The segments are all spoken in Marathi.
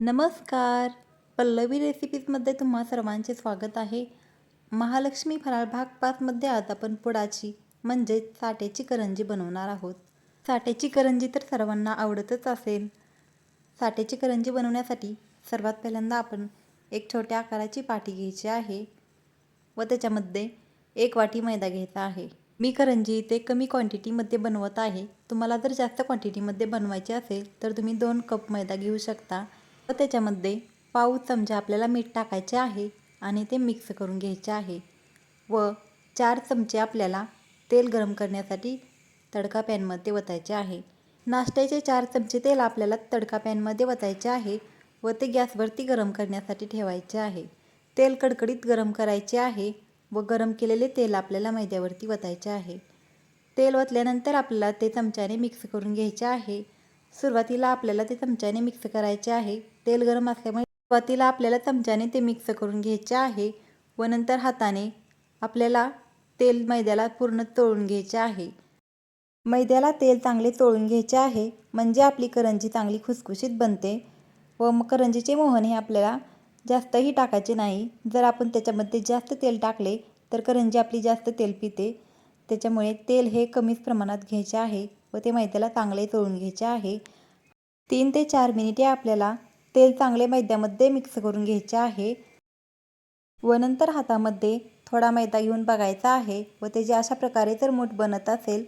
नमस्कार. पल्लवी रेसिपीजमध्ये तुम्हा सर्वांचे स्वागत आहे. महालक्ष्मी फराळ भाग पाचमध्ये आज आपण पुडाची म्हणजेच साठ्याची करंजी बनवणार आहोत. साठ्याची करंजी तर सर्वांना आवडतच असेल. साठ्याची करंजी बनवण्यासाठी सर्वात पहिल्यांदा आपण एक छोट्या आकाराची पाटी घ्यायची आहे व त्याच्यामध्ये एक वाटी मैदा घ्यायचा आहे. मी करंजी इथे कमी क्वांटिटीमध्ये बनवत आहे. तुम्हाला जर जास्त क्वांटिटीमध्ये बनवायची असेल तर तुम्ही दोन कप मैदा घेऊ शकता. व त्याच्यामध्ये पाव चमचा आपल्याला मीठ टाकायचे आहे आणि ते मिक्स करून घ्यायचे आहे. व चार चमचे आपल्याला तेल गरम करण्यासाठी तडका पॅनमध्ये वतायचे आहे. नाश्त्याचे चार चमचे तेल आपल्याला तडका पॅनमध्ये वतायचे आहे व ते गॅसवरती गरम करण्यासाठी ठेवायचे आहे. तेल कडकडीत गरम करायचे आहे व गरम केलेले तेल आपल्याला मैद्यावरती वतायचे आहे. तेल वतल्यानंतर आपल्याला ते चमच्याने मिक्स करून घ्यायचे आहे. सुरुवातीला आपल्याला ते चमच्याने मिक्स करायचे आहे. तेल गरम असल्यामुळे सुरुवातीला आपल्याला चमच्याने ते मिक्स करून घ्यायचे आहे व नंतर हाताने आपल्याला तेल मैद्याला पूर्ण तळून घ्यायचे आहे. मैद्याला तेल चांगले तळून घ्यायचे आहे म्हणजे आपली करंजी चांगली खुसखुशीत बनते व मग करंजीचे मोहन हे आपल्याला जास्तही टाकायचे नाही. जर आपण त्याच्यामध्ये जास्त तेल टाकले तर करंजी आपली जास्त तेल पिते. त्याच्यामुळे तेल हे कमीच प्रमाणात घ्यायचे आहे व ते मैद्याला चांगले तळून घ्यायचे आहे. तीन ते चार मिनिटे आपल्याला तेल चांगले मैद्यामध्ये मिक्स करून घ्यायचे आहे. व नंतर हातामध्ये थोडा मैदा घेऊन बघायचा आहे व त्याचे अशा प्रकारे जर मूठ बनत असेल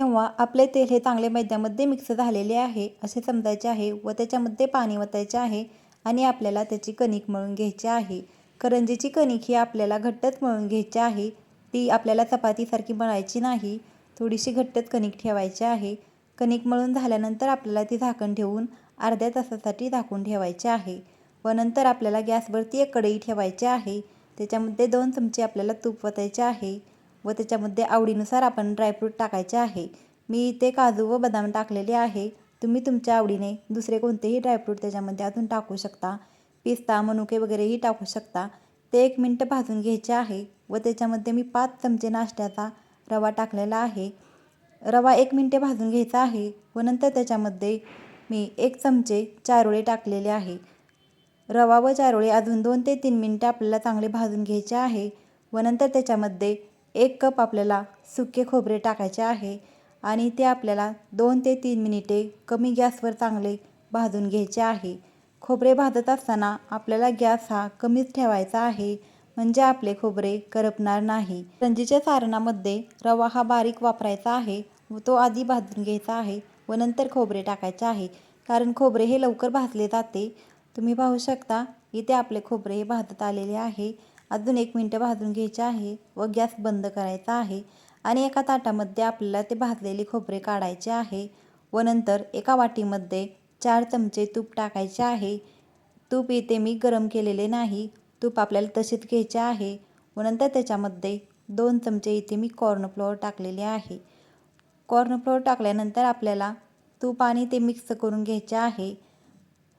तेव्हा आपले तेल हे चांगले मैद्यामध्ये मिक्स झालेले आहे असे समजायचे आहे व त्याच्यामध्ये पाणी वतायचे आहे आणि आपल्याला त्याची कणिक मळून घ्यायची आहे. करंजीची कणिक ही आपल्याला घट्टच मळून घ्यायची आहे. ती आपल्याला चपातीसारखी मळायची नाही. थोडीशी घट्टच कणिक ठेवायची आहे. कणिक मळून झाल्यानंतर आपल्याला ती झाकण ठेवून अर्ध्या तासासाठी झाकून ठेवायचे आहे व नंतर आपल्याला गॅसवरती एक कढई ठेवायची आहे. त्याच्यामध्ये दोन चमचे आपल्याला तूप वतायचे आहे व त्याच्यामध्ये आवडीनुसार आपण ड्रायफ्रूट टाकायचे आहे. मी इथे काजू व बदाम टाकलेले आहे. तुम्ही तुमच्या आवडीने दुसरे कोणतेही ड्रायफ्रूट त्याच्यामध्ये अजून टाकू शकता. पिस्ता मनुके वगैरेही टाकू शकता. ते एक मिनटं भाजून घ्यायचे आहे व त्याच्यामध्ये मी पाच चमचे नाश्त्याचा रवा टाकलेला आहे. रवा एक मिनटे भाजून घ्यायचा आहे व नंतर त्याच्यामध्ये मी एक चमचे चारोळे टाकलेले आहे. रवा व चारोळे अजून दोन ते तीन मिनटं आपल्याला चांगले भाजून घ्यायचे आहे व नंतर त्याच्यामध्ये एक कप आपल्याला सुके खोबरे टाकायचे आहे आणि ते आपल्याला दोन ते तीन मिनिटे कमी गॅसवर चांगले भाजून घ्यायचे आहे. खोबरे भाजत असताना आपल्याला गॅस हा कमीच ठेवायचा आहे म्हणजे आपले खोबरे करपणार नाही. रंजीच्या सारणामध्ये रवा हा बारीक वापरायचा आहे व तो आधी भाजून घ्यायचा आहे. व नंतर खोबरे टाकायचे आहे. कारण खोबरे हे लवकर भाजले जाते. तुम्ही पाहू शकता इथे आपले खोबरे हे भाजत आलेले आहे. अजून एक मिनटं भाजून घ्यायचे आहे व गॅस बंद करायचा आहे. आणि एका ताटामध्ये आपल्याला ते भाजलेले खोबरे काढायचे आहे. व नंतर एका वाटीमध्ये चार चमचे तूप टाकायचे आहे. तूप इथे मी गरम केलेले नाही. तूप आपल्याला तसेच घ्यायचे आहे. व नंतर त्याच्यामध्ये दोन चमचे इथे मी कॉर्नफ्लॉवर टाकलेले आहे. कॉर्नफ्लोअर टाकल्यानंतर आपल्याला तूप आणि ते मिक्स करून घ्यायचे आहे.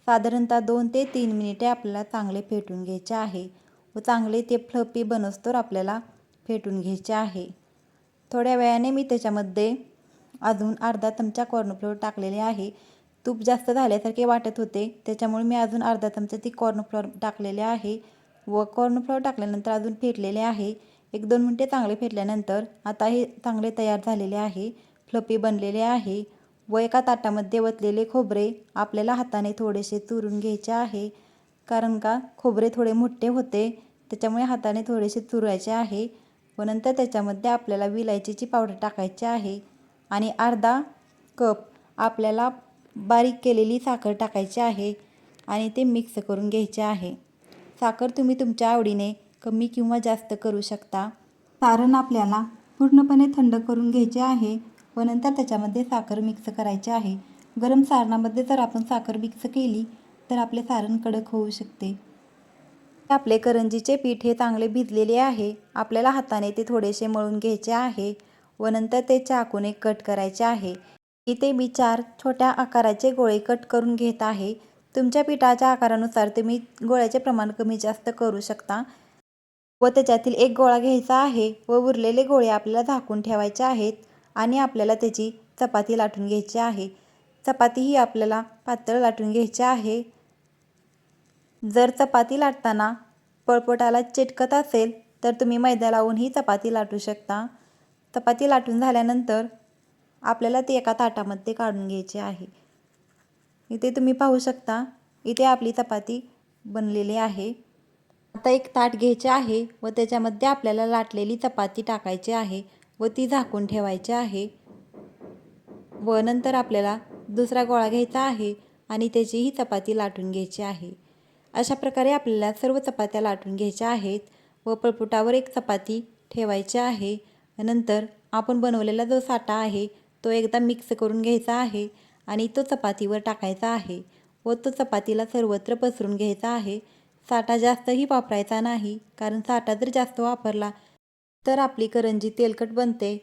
साधारणतः दोन ते तीन मिनिटे आपल्याला चांगले फेटून घ्यायचे आहे. व चांगले ते फ्लपी बनसतोर आपल्याला फेटून घ्यायचे आहे. थोड्या वेळाने मी त्याच्यामध्ये अजून अर्धा चमचा कॉर्नफ्लोअर टाकलेले आहे. तूप जास्त झाल्यासारखे वाटत होते. त्याच्यामुळे मी अजून अर्धा चमचा ती कॉर्नफ्लोअर टाकलेले आहे. व कॉर्नफ्लोअर टाकल्यानंतर अजून फेटलेले आहे. एक दोन मिनटे चांगले फेटल्यानंतर आता हे चांगले तयार झालेले आहे. फ्लपी बनलेले आहे. व एका ताटामध्ये वतलेले खोबरे आपल्याला हाताने थोडेसे चुरून घ्यायचे आहे. कारण का? खोबरे थोडे मोठे होते. त्याच्यामुळे हाताने थोडेसे चुरायचे आहे. व नंतर त्याच्यामध्ये आपल्याला विलायचीची पावडर टाकायची आहे. आणि अर्धा कप आपल्याला बारीक केलेली साखर टाकायची आहे. आणि ते मिक्स करून घ्यायचे आहे. साखर तुम्ही तुमच्या आवडीने कमी किंवा जास्त करू शकता. सारण आपल्याला पूर्णपणे थंड करून घ्यायचे आहे. व नंतर त्याच्यामध्ये साखर मिक्स करायची आहे. गरम सारणामध्ये जर आपण साखर मिक्स केली तर आपले सारण कडक होऊ शकते. आपले करंजीचे पीठ हे चांगले भिजलेले आहे. आपल्याला हाताने ते थोडेसे मळून घ्यायचे आहे व नंतर ते चाकूने कट करायचे आहे. इथे मी चार छोट्या आकाराचे गोळे कट करून घेत आहे. तुमच्या पिठाच्या आकारानुसार तुम्ही गोळ्याचे प्रमाण कमी जास्त करू शकता व त्याच्यातील एक गोळा घ्यायचा आहे व उरलेले गोळे आपल्याला झाकून ठेवायचे आहेत. आणि आपल्याला त्याची चपाती लाटून घ्यायची आहे. चपाती ही आपल्याला पातळ लाटून घ्यायची आहे. जर चपाती लाटताना पळपोटाला चिटकत असेल तर तुम्ही मैदा लावून ही चपाती लाटू शकता. चपाती लाटून झाल्यानंतर आपल्याला ते एका ताटामध्ये काढून घ्यायची आहे. इथे तुम्ही पाहू शकता इथे आपली चपाती बनलेली आहे. आता एक ताट घ्यायचे आहे व त्याच्यामध्ये आपल्याला लाटलेली चपाती टाकायची आहे. व ती झाकून ठेवायची आहे. व नंतर आपल्याला दुसरा गोळा घ्यायचा आहे आणि त्याचीही चपाती लाटून घ्यायची आहे. अशा प्रकारे आपल्याला सर्व चपात्या लाटून घ्यायच्या आहेत व पळपुटावर एक चपाती ठेवायची आहे. नंतर आपण बनवलेला जो साठा आहे तो एकदा मिक्स करून घ्यायचा आहे आणि तो चपातीवर टाकायचा आहे व तो चपातीला सर्वत्र पसरून घ्यायचा आहे. साठा जास्तही वापरायचा नाही कारण साठा जर जास्त वापरला तर आपली करंजी तेलकट बनते.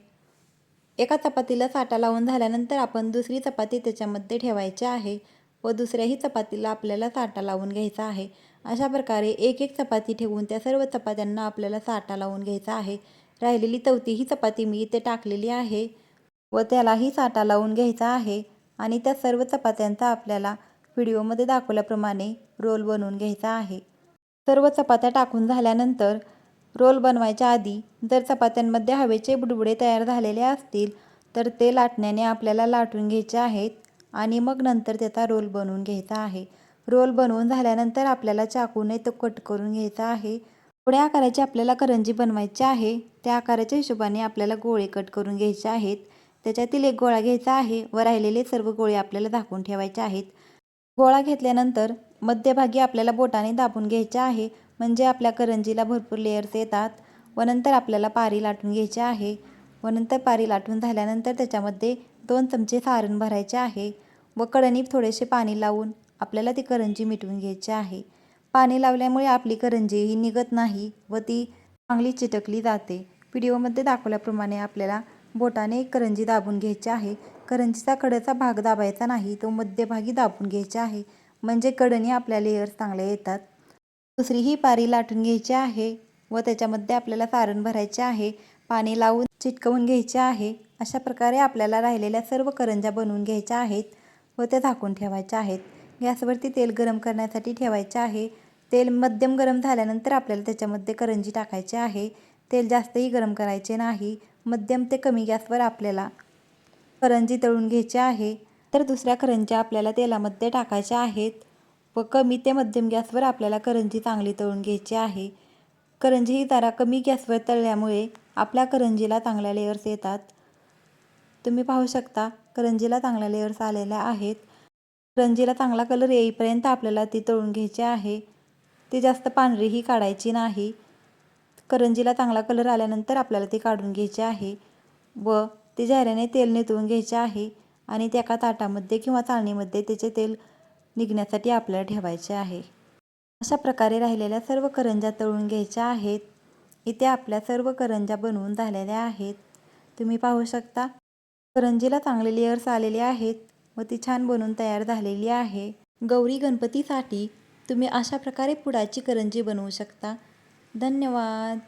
एका चपातीला साठा लावून झाल्यानंतर आपण दुसरी चपाती त्याच्यामध्ये ठेवायची आहे व दुसऱ्याही चपातीला आपल्याला साठा लावून घ्यायचा आहे. अशा प्रकारे एक एक चपाती ठेवून त्या सर्व चपात्यांना आपल्याला साठा लावून घ्यायचा आहे. राहिलेली चौथीही चपाती मी इथे टाकलेली आहे व त्यालाही साठा लावून घ्यायचा आहे आणि त्या सर्व चपात्यांचा आपल्याला व्हिडिओमध्ये दाखवल्याप्रमाणे रोल बनवून घ्यायचा आहे. सर्व चपात्या टाकून झाल्यानंतर रोल बनवायच्या आधी जर चपात्यांमध्ये हवेचे बुडबुडे तयार झालेले असतील तर ते लाटण्याने आपल्याला लाटून घ्यायचे आहेत आणि मग नंतर त्याचा रोल बनवून घ्यायचा आहे. रोल बनवून झाल्यानंतर आपल्याला चाकूने तो कट करून घ्यायचा आहे. थोड्या आकाराची आपल्याला करंजी बनवायची आहे. त्या आकाराच्या हिशोबाने आपल्याला गोळे कट करून घ्यायचे आहेत. त्याच्यातील एक गोळा घ्यायचा आहे व राहिलेले सर्व गोळे आपल्याला झाकून ठेवायचे आहेत. गोळा घेतल्यानंतर मध्यभागी आपल्याला बोटाने दाबून घ्यायचे आहे. म्हणजे आपल्या करंजीला भरपूर लेयर्स येतात. व नंतर आपल्याला पारी लाटून घ्यायची आहे. व नंतर पारी लाटून झाल्यानंतर त्याच्यामध्ये दोन चमचे सारण भरायचे आहे. व कढणीत थोडेसे पाणी लावून आपल्याला ती करंजी मिटवून घ्यायची आहे. पाणी लावल्यामुळे आपली करंजी ही निघत नाही व ती चांगली चिटकली जाते. व्हिडिओमध्ये दाखवल्याप्रमाणे आपल्याला बोटाने एक करंजी दाबून घ्यायची आहे. करंजीचा कडेचा भाग दाबायचा नाही तो मध्यभागी दाबून घ्यायचा आहे. म्हणजे कडणी आपल्या लेयर्स चांगल्या येतात. दुसरी ही पारी लाटून घ्यायची आहे व त्याच्यामध्ये आपल्याला सारण भरायचे आहे पाणी लावून चिटकवून घ्यायचे आहे. अशा प्रकारे आपल्याला राहिलेल्या सर्व करंज्या बनवून घ्यायच्या आहेत व त्या झाकून ठेवायच्या आहेत. गॅसवरती तेल गरम करण्यासाठी ठेवायचे आहे. तेल मध्यम गरम झाल्यानंतर आपल्याला त्याच्यामध्ये करंजी टाकायची आहे. तेल जास्तही गरम करायचे नाही. मध्यम ते कमी गॅसवर आपल्याला करंजी तळून घ्यायची आहे. तर दुसऱ्या करंज्या आपल्याला तेलामध्ये टाकायच्या आहेत. व कमी ते मध्यम गॅसवर आपल्याला करंजी चांगली तळून घ्यायची आहे. करंजी ही जरा कमी गॅसवर तळल्यामुळे आपल्या करंजीला चांगल्या लेअर्स येतात. तुम्ही पाहू शकता करंजीला चांगल्या लेअर्स आलेल्या आहेत. करंजीला चांगला कलर येईपर्यंत आपल्याला ती तळून घ्यायची आहे. ती जास्त पांढरीही काढायची नाही. करंजीला चांगला कलर आल्यानंतर आपल्याला ती काढून घ्यायची आहे व ती झाऱ्याने तेल नितळून घ्यायचे आहे आणि त्या एका ताटामध्ये किंवा चाळणीमध्ये त्याचे तेल निघण्यासाठी आपल्याला ठेवायचे आहे. अशा प्रकारे राहिलेल्या सर्व करंज्या तळून घ्यायच्या आहेत. इथे आपल्या सर्व करंज्या बनवून झालेल्या आहेत. तुम्ही पाहू शकता करंजीला चांगले लेयर्स आलेले आहेत. व ती छान बनवून तयार झालेली आहे. गौरी गणपतीसाठी तुम्ही अशा प्रकारे पुडाची करंजी बनवू शकता. धन्यवाद.